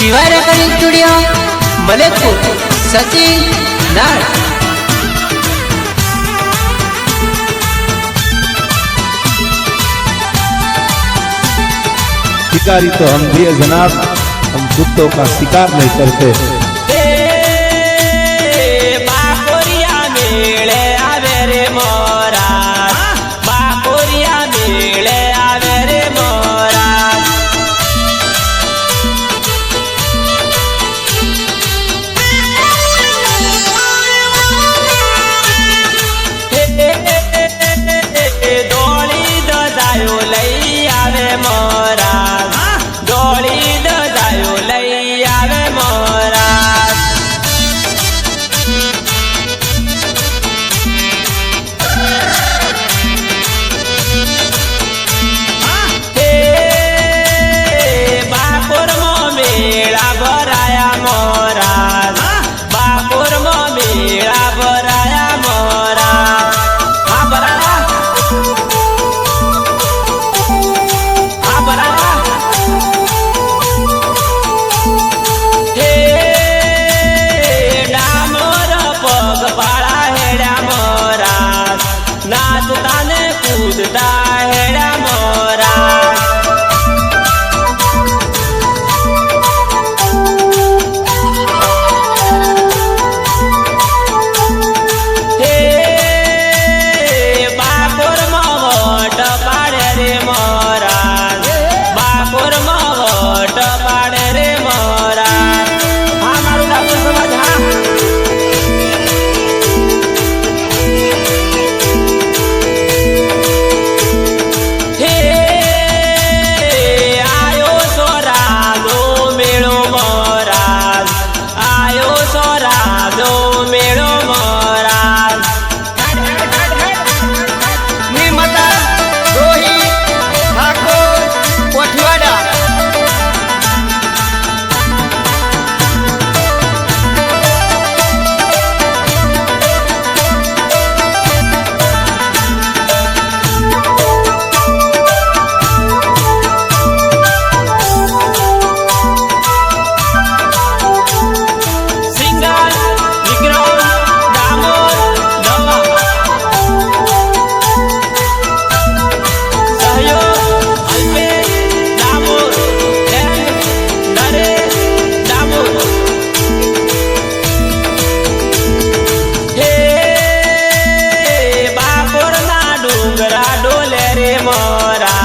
शिवाय recording studio मलेकपूर Sachin नाळ शिकारी तो हम भी है जनाब हम कुत्तों का शिकार नहीं करते મોરા